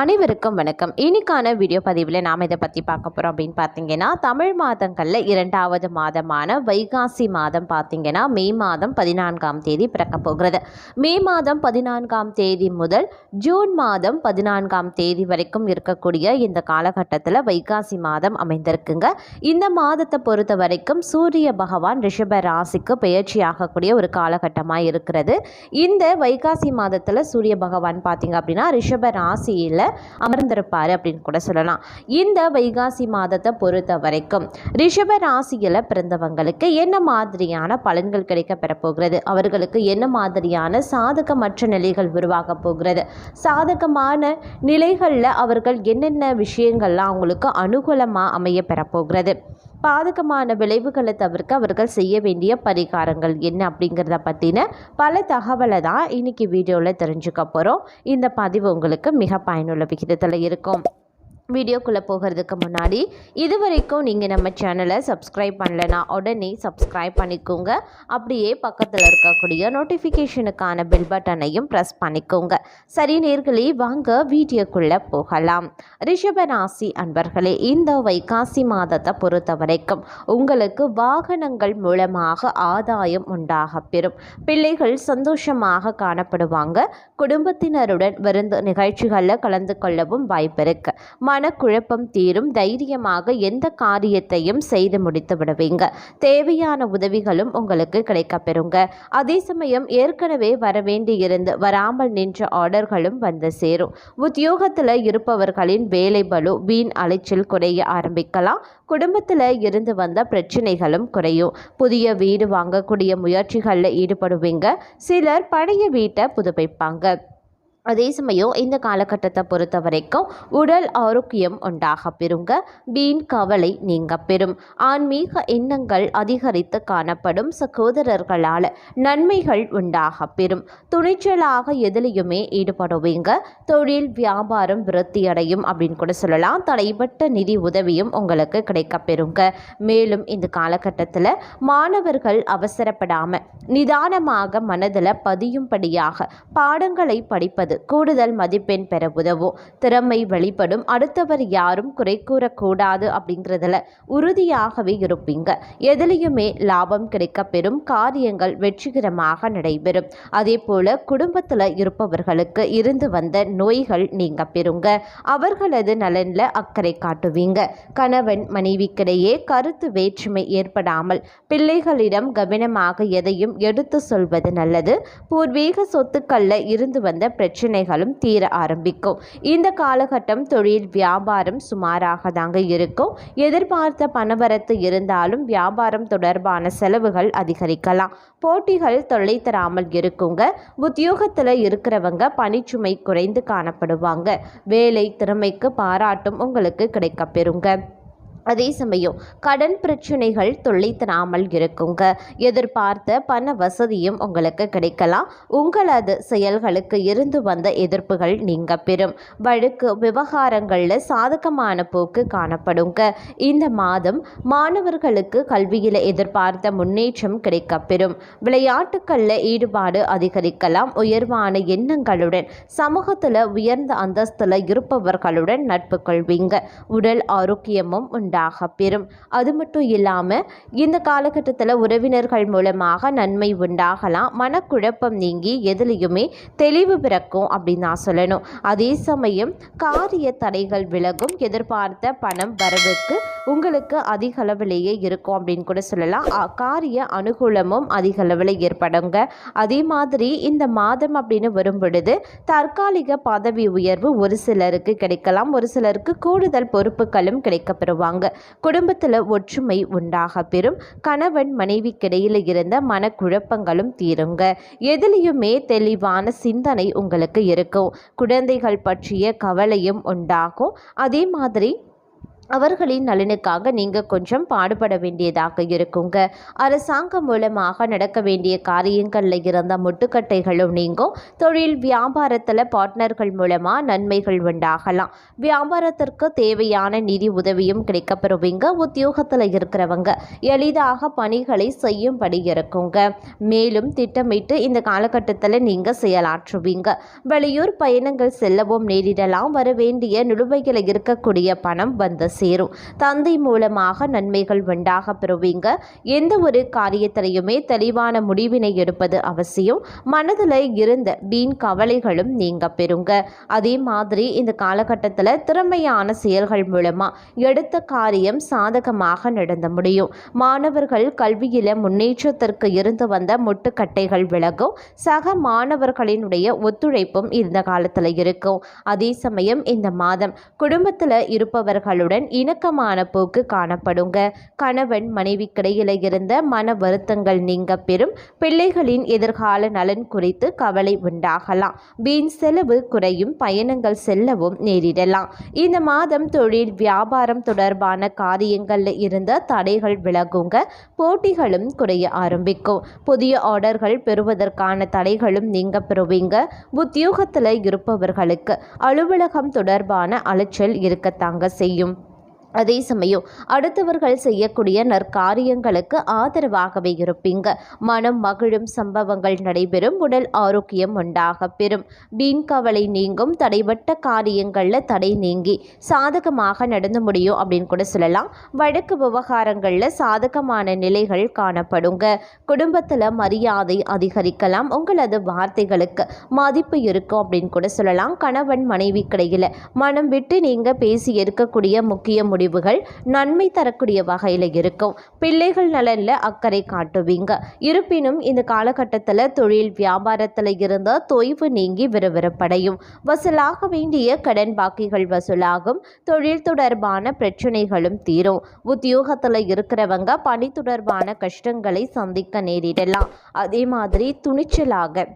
அனைவருக்கும் வணக்கம். இன்னைக்கான வீடியோ பதிவில் நாம் இதை பற்றி பார்க்க போகிறோம் அப்படின்னு பார்த்தீங்கன்னா தமிழ் மாதங்களில் இரண்டாவது மாதமான வைகாசி மாதம் பார்த்தீங்கன்னா மே மாதம் பதினான்காம் தேதி பிறக்க போகிறது. மே மாதம் பதினான்காம் தேதி முதல் ஜூன் மாதம் பதினான்காம் தேதி வரைக்கும் இருக்கக்கூடிய இந்த காலகட்டத்தில் வைகாசி மாதம் அமைந்திருக்குங்க. இந்த மாதத்தை பொறுத்த வரைக்கும் சூரிய பகவான் ரிஷப ராசிக்கு பெயர்ச்சி ஆகக்கூடிய ஒரு காலகட்டமாக இருக்கிறது. இந்த வைகாசி மாதத்தில் சூரிய பகவான் பார்த்தீங்க அப்படின்னா ரிஷப ராசியில் அமர்ந்திருப்பார் அப்படின்னு கூட சொல்லலாம். இந்த வைகாசி மாதத்தை பொறுத்த வரைக்கும் ரிஷப ராசியில் பிறந்தவங்களுக்கு என்ன மாதிரியான பலன்கள் கிடைக்க பெறப்போகிறது? அவர்களுக்கு என்ன மாதிரியான சாதகமற்ற நிலைகள் உருவாக போகிறது? சாதகமான நிலைகளில் அவர்கள் என்னென்ன விஷயங்கள்லாம் அவங்களுக்கு அனுகூலமாக அமைய பெறப்போகிறது? பாதகமான விளைவுகளை தவிர்க்க அவர்கள் செய்ய வேண்டிய பரிகாரங்கள் என்ன அப்படிங்கிறத பற்றின பல தகவலை தான் இன்னைக்கு வீடியோவில் தெரிஞ்சுக்க போகிறோம் இந்த பதிவு உங்களுக்கு மிக பயனுள்ள விகிதத்தில் இருக்கும். வீடியோக்குள்ளே போகிறதுக்கு முன்னாடி இது வரைக்கும் நீங்கள் நம்ம சேனலை சப்ஸ்கிரைப் பண்ணலைன்னா உடனே சப்ஸ்கிரைப் பண்ணிக்கோங்க. அப்படியே பக்கத்தில் இருக்கக்கூடிய நோட்டிஃபிகேஷனுக்கான பெல் பட்டனையும் ப்ரெஸ் பண்ணிக்கோங்க. சரி நேர்களே வாங்க வீடியோக்குள்ளே போகலாம். ரிஷபராசி அன்பர்களே இந்த வைகாசி மாதத்தை பொறுத்த வரைக்கும் உங்களுக்கு வாகனங்கள் மூலமாக ஆதாயம் உண்டாக பெறும். பிள்ளைகள் சந்தோஷமாக காணப்படுவாங்க. குடும்பத்தினருடன் விருந்து நிகழ்ச்சிகளில் கலந்து கொள்ளவும் வாய்ப்பு இருக்கு மனக்குழப்பம் தீரும். தைரியமாக எந்த காரியத்தையும் செய்து முடித்து விடுவீங்க. தேவையான உதவிகளும் உங்களுக்கு கிடைக்கப்பெறுங்க அதே சமயம் ஏற்கனவே வரவேண்டியிருந்து வராமல் நின்ற ஆர்டர்களும் வந்து சேரும். உத்தியோகத்தில் இருப்பவர்களின் வேலை பலு வீண் அலைச்சல் குறைய ஆரம்பிக்கலாம். குடும்பத்தில் இருந்து வந்த பிரச்சனைகளும் குறையும். புதிய வீடு வாங்கக்கூடிய முயற்சிகளில் ஈடுபடுவீங்க. சிலர் பழைய வீட்டை புதுப்பிப்பாங்க. அதே சமயம் இந்த காலகட்டத்தை பொறுத்த வரைக்கும் உடல் ஆரோக்கியம் உண்டாக பெறுங்க. வீண் கவலை நீங்க பெறும். ஆன்மீக எண்ணங்கள் அதிகரித்து காணப்படும் சகோதரர்களால் நன்மைகள் உண்டாக பெறும். துணிச்சலாக எதிலையுமே ஈடுபடுவீங்க. தொழில் வியாபாரம் விருத்தி அடையும் அப்படின்னு கூட சொல்லலாம். தடைப்பட்ட நிதி உதவியும் உங்களுக்கு கிடைக்க பெறுங்க. மேலும் இந்த காலகட்டத்தில் மாணவர்கள் அவசரப்படாமல் நிதானமாக மனதில் பதியும்படியாக பாடங்களை படிப்பது கூடுதல் மதிப்பெண் பெற உதவும். திறமை வெளிப்படும். அடுத்தவர் யாரும் குறை கூறக்கூடாது அப்படிங்கிறதுல உறுதியாகவே இருப்பீங்க. எதுலேயுமே லாபம் கிடைக்க பெறும். காரியங்கள் வெற்றிகரமாக நடைபெறும். அதே போல குடும்பத்தில் இருப்பவர்களுக்கு இருந்து வந்த நோய்கள் நீங்க பெறுங்க. அவர்களது நலனில் அக்கறை காட்டுவீங்க. கணவன் மனைவிக்கிடையே கருத்து வேற்றுமை ஏற்படாமல் பிள்ளைகளிடம் கவனமாக எதையும் எடுத்து சொல்வது நல்லது. பூர்வீக சொத்துக்களில் இருந்து வந்த பிரச்சனைகளும் தீர ஆரம்பிக்கும். இந்த காலகட்டம் தொழில் வியாபாரம் சுமாராக தாங்க இருக்கும். எதிர்பார்த்த பணவரத்து இருந்தாலும் வியாபாரம் தொடர்பான செலவுகள் அதிகரிக்கலாம். போட்டிகள் தொல்லை தராமல் இருக்குங்க. உத்தியோகத்தில் இருக்கிறவங்க பணிச்சுமை குறைந்து காணப்படுவாங்க. வேலை திறமைக்கு பாராட்டும் உங்களுக்கு கிடைக்கப்பெறுங்க அதே சமயம் கடன் பிரச்சனைகள் தொல்லை தராமல் இருக்குங்க. எதிர்பார்த்த பண வசதியும் உங்களுக்கு கிடைக்கலாம். உங்களது செயல்களுக்கு இருந்து வந்த எதிர்ப்புகள் நீங்க பெறும். வழக்கு விவகாரங்களில் சாதகமான போக்கு காணப்படுங்க. இந்த மாதம் மாணவர்களுக்கு கல்வியில் எதிர்பார்த்த முன்னேற்றம் கிடைக்கப்பெறும் விளையாட்டுக்களில் ஈடுபாடு அதிகரிக்கலாம். உயர்வான எண்ணங்களுடன் சமூகத்தில் உயர்ந்த அந்தஸ்தில் இருப்பவர்களுடன் நட்பு கொள்வீங்க. உடல் ஆரோக்கியமும் உண்டு உண்டாக பெறும். அது மட்டும் இல்லாமல் இந்த காலகட்டத்தில் உறவினர்கள் மூலமாக நன்மை உண்டாகலாம். மனக்குழப்பம் நீங்கி எதுலேயுமே தெளிவு பிறக்கும் அப்படின்னு நான் சொல்லணும். அதே சமயம் காரிய தடைகள் விலகும். எதிர்பார்த்த பணம் வரவுக்கு உங்களுக்கு அதிக அளவிலேயே இருக்கும் அப்படின்னு கூட சொல்லலாம். காரிய அனுகூலமும் அதிக அளவில் ஏற்படுங்க. அதே மாதிரி இந்த மாதம் அப்படின்னு வரும் பொழுது தற்காலிக பதவி உயர்வு ஒரு சிலருக்கு கிடைக்கலாம். ஒரு சிலருக்கு கூடுதல் பொறுப்புகளும் கிடைக்கப்பெறுவாங்க. குடும்பத்தில் ஒற்றுமை உண்டாக பெறும். கணவன் மனைவிக்கிடையில் இருந்த மனக்குழப்பங்களும் தீருங்க. எதிலையுமே தெளிவான சிந்தனை உங்களுக்கு இருக்கும். குழந்தைகள் பற்றிய கவலையும் உண்டாகும். அதே மாதிரி அவர்களின் நலனுக்காக நீங்கள் கொஞ்சம் பாடுபட வேண்டியதாக இருக்குங்க. அரசாங்கம் மூலமாக நடக்க வேண்டிய காரியங்களில் இருந்த முட்டுக்கட்டைகளும் நீங்கும். தொழில் வியாபாரத்தில் பார்ட்னர்கள் மூலமாக நன்மைகள் உண்டாகலாம். வியாபாரத்திற்கு தேவையான நிதி உதவியும் கிடைக்கப்பெறுவீங்க. உத்தியோகத்தில் இருக்கிறவங்க எளிதாக பணிகளை செய்யும்படி இருக்குங்க. மேலும் திட்டமிட்டு இந்த காலகட்டத்தில் நீங்கள் செயலாற்றுவீங்க. வெளியூர் பயணங்கள் செல்லவும் நேரிடலாம். வர வேண்டிய நிலுவையில் இருக்கக்கூடிய பணம் வந்து சேரும். தந்தை மூலமாக நன்மைகள் உண்டாக பெறுவீங்க. எந்த ஒரு காரியத்திலையுமே தெளிவான முடிவினை எடுப்பது அவசியம். மனதில் இருந்த வீண் கவலைகளும் நீங்க பெறுங்க. அதே மாதிரி இந்த காலகட்டத்தில் திறமையான செயல்கள் மூலமாக எடுத்த காரியம் சாதகமாக நடந்த முடியும். மாணவர்கள் கல்வியில் முன்னேற்றத்திற்கு இருந்து வந்த முட்டுக்கட்டைகள் விலகும். சக மாணவர்களினுடைய ஒத்துழைப்பும் இந்த காலத்தில் இருக்கும். அதே சமயம் இந்த மாதம் குடும்பத்தில் இருப்பவர்களுடன் இணக்கமான போக்கு காணப்படுங்க. கணவன் மனைவிக்கிடையில் இருந்த மன வருத்தங்கள் நீங்க பெறும். பிள்ளைகளின் எதிர்கால நலன் குறித்து கவலை உண்டாகலாம். வீண் செலவு குறையும். பயணங்கள் செல்லவும் நேரிடலாம். இந்த மாதம் தொழில் வியாபாரம் தொடர்பான காரியங்களில் இருந்த தடைகள் விலகுங்க. போட்டிகளும் குறைய ஆரம்பிக்கும். புதிய ஆர்டர்கள் பெறுவதற்கான தடைகளும் நீங்க பெறுவீங்க. உத்தியோகத்தில் இருப்பவர்களுக்கு அலுவலகம் தொடர்பான அலைச்சல் இருக்கத்தாங்க செய்யும். அதே சமயம் அடுத்தவர்கள் செய்யக்கூடிய நற்காரியங்களுக்கு ஆதரவாகவே இருப்பீங்க. மனம் மகிழும் சம்பவங்கள் நடைபெறும். உடல் ஆரோக்கியம் உண்டாக பெறும். வீண் கவலை நீங்கும். தடைபட்ட காரியங்களில் தடை நீங்கி சாதகமாக நடந்து முடியும் அப்படின்னு கூட சொல்லலாம். வழக்கு விவகாரங்களில் சாதகமான நிலைகள் காணப்படுங்க. குடும்பத்தில் மரியாதை அதிகரிக்கலாம். உங்களது வார்த்தைகளுக்கு மதிப்பு இருக்கும் அப்படின்னு கூட சொல்லலாம். கணவன் மனைவி கிடையில மனம் விட்டு நீங்கள் பேசி இருக்கக்கூடிய முக்கிய முடிவுகள் நன்மை தரக்கூடிய வகையில் இருக்கும். பிள்ளைகள் நலனில் அக்கறை காட்டுவீங்க. இருப்பினும் இந்த காலகட்டத்தில் தொழில் வியாபாரத்தில் இருந்த தொய்வு நீங்கி விறுவிறுப்படையும். வசூலாக வேண்டிய கடன் பாக்கிகள் வசூலாகும். தொழில் தொடர்பான பிரச்சனைகளும் தீரும். உத்தியோகத்தில் இருக்கிறவங்க பணி தொடர்பான கஷ்டங்களை சந்திக்க நேரிடலாம். அதே மாதிரி துணிச்சலாக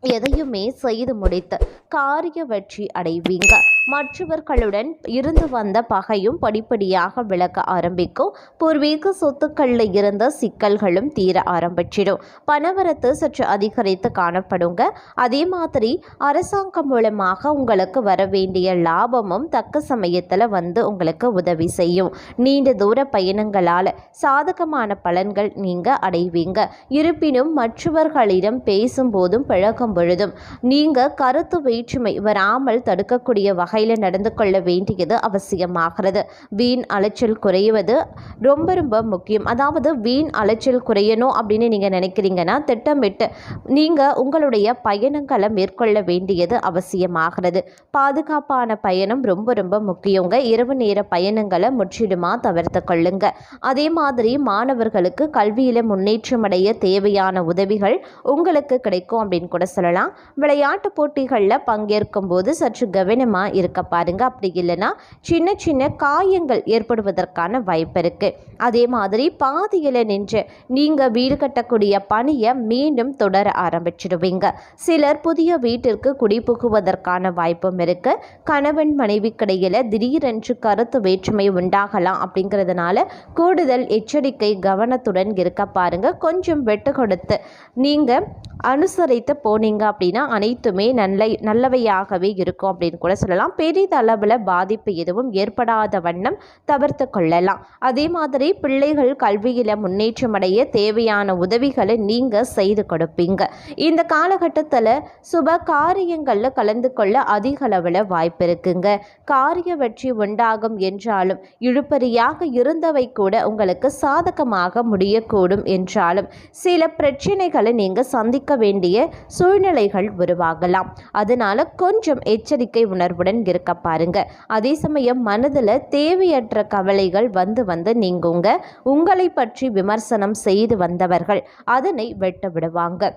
எதையுமே செய்து முடித்து காரிய வெற்றி அடைவீங்க. மற்றவர்களுடன் இருந்து வந்த பகையும் படிப்படியாக விளக்க ஆரம்பிக்கும். பூர்வீக சொத்துக்களில் இருந்த சிக்கல்களும் தீர ஆரம்பிச்சிடும். பணவரத்து சற்று அதிகரித்து காணப்படுங்க. அதே மாதிரி அரசாங்கம் மூலமாக உங்களுக்கு வர வேண்டிய லாபமும் தக்க சமயத்தில் வந்து உங்களுக்கு உதவி செய்யும். நீண்ட தூர பயணங்களால் சாதகமான பலன்கள் நீங்கள் அடைவீங்க. இருப்பினும் மற்றவர்களிடம் பேசும்போதும் பழகும் பொழுதும் நீங்கள் கருத்து வேற்றுமை வராமல் தடுக்கக்கூடிய வகை வகையில் நடந்து கொள்ள வேண்டியது அவசியமாகிறது. வீண் அலைச்சல் குறைவது ரொம்ப ரொம்ப முக்கியம். அதாவது வீண் அலைச்சல் குறையணும் அப்படின்னு நீங்கள் நினைக்கிறீங்கன்னா திட்டமிட்டு நீங்கள் உங்களுடைய பயணங்களை மேற்கொள்ள வேண்டியது அவசியமாகிறது. பாதுகாப்பான பயணம் ரொம்ப ரொம்ப முக்கியங்க. இரவு நேர பயணங்களை முற்றிலுமாக தவிர்த்து கொள்ளுங்க. அதே மாதிரி மாணவர்களுக்கு கல்வியில் முன்னேற்றம் அடைய தேவையான உதவிகள் உங்களுக்கு கிடைக்கும் அப்படின்னு கூட சொல்லலாம். விளையாட்டு போட்டிகளில் பங்கேற்கும் போது சற்று கவனமாக இரு இருக்க பாருங்க. அப்படி இல்லைன்னா சின்ன சின்ன காயங்கள் ஏற்படுவதற்கான வாய்ப்பு இருக்குது அதே மாதிரி பாதியில் நின்று நீங்கள் வீடு கட்டக்கூடிய பணியை மீண்டும் தொடர ஆரம்பிச்சிடுவீங்க. சிலர் புதிய வீட்டிற்கு குடிபுகுவதற்கான வாய்ப்பும் இருக்குது கணவன் மனைவிக்கிடையில் திடீரென்று கருத்து வேற்றுமை உண்டாகலாம் அப்படிங்கிறதுனால கூடுதல் எச்சரிக்கை கவனத்துடன் இருக்க பாருங்க. கொஞ்சம் வெட்டு கொடுத்து நீங்கள் அனுசரித்து போனீங்க அப்படின்னா அனைத்துமே நல்ல நல்லவையாகவே இருக்கும் அப்படின்னு கூட சொல்லலாம். பெரிதளவில் பாதிப்பு எதுவும் ஏற்படாத வண்ணம் தவிர்த்து கொள்ளலாம். அதே மாதிரி பிள்ளைகள் கல்வியில் முன்னேற்றம் அடைய தேவையான உதவிகளை நீங்கள் செய்து கொடுப்பீங்க. இந்த காலகட்டத்தில் சுப காரியங்களில் கலந்து கொள்ள அதிக அளவில் வாய்ப்பு இருக்குங்க. காரிய வெற்றி உண்டாகும் என்றாலும் இழுப்பறியாக இருந்தவை கூட உங்களுக்கு சாதகமாக முடியக்கூடும் என்றாலும் சில பிரச்சனைகளை நீங்கள் சந்திக்க இருக்க வேண்டிய சூழ்நிலைகள் உருவாகலாம். அதனால கொஞ்சம் எச்சரிக்கை உணர்வுடன் இருக்க பாருங்க. அதே சமயம் மனதில் தேவையற்ற கவலைகள் வந்து வந்து நீங்குங்க. உங்களை பற்றி விமர்சனம் செய்து வந்தவர்கள் அதனை வெட்ட விடுவாங்க.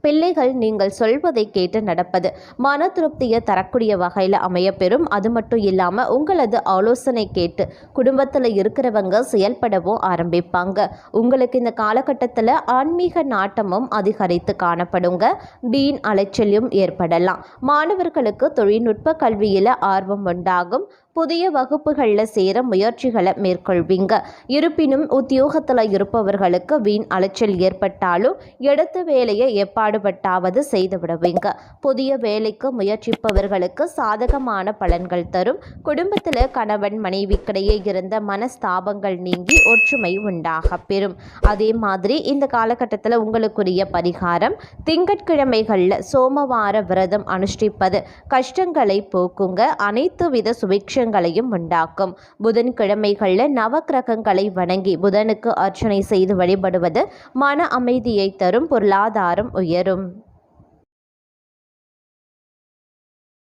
பிள்ளைகள் நீங்கள் சொல்வதை கேட்டு நடப்பது. மன திருப்தியை தரக்கூடிய வகையில் அமையப்பெறும். அது மட்டும் இல்லாமல் உங்களது ஆலோசனை கேட்டு குடும்பத்தில் இருக்கிறவங்க செயல்படவும் ஆரம்பிப்பாங்க. உங்களுக்கு இந்த காலகட்டத்தில் ஆன்மீக நாட்டமும் அதிகரித்து காணப்படுங்க. வீண் அலைச்சலும் ஏற்படலாம். மாணவர்களுக்கு தொழில்நுட்ப கல்வியில் ஆர்வம் உண்டாகும். புதிய வகுப்புகளில் சேர முயற்சிகளை மேற்கொள்வீங்க. இருப்பினும் உத்தியோகத்தில் இருப்பவர்களுக்கு வீண் அலைச்சல் ஏற்பட்டாலும் எடுத்த வேலையை எப்பாடுபட்டாவது செய்து விடுவீங்க. புதிய வேலைக்கு முயற்சிப்பவர்களுக்கு சாதகமான பலன்கள் தரும். குடும்பத்தில் கணவன் மனைவிக்கிடையே இருந்த மனஸ்தாபங்கள் நீங்கி ஒற்றுமை உண்டாக பெறும். அதே மாதிரி இந்த காலகட்டத்தில் உங்களுக்குரிய பரிகாரம் திங்கட்கிழமைகளில் சோமவார விரதம் அனுஷ்டிப்பது. கஷ்டங்களை போக்குங்க. அனைத்து வித சுபிக்ஷங்களையும் உண்டாக்கும். புதன்கிழமைகளில் நவக்கிரகங்களை வணங்கி புதனுக்கு அர்ச்சனை செய்து வழிபடுவது மன அமைதியை தரும் பொருளாதாரம் உயரும்.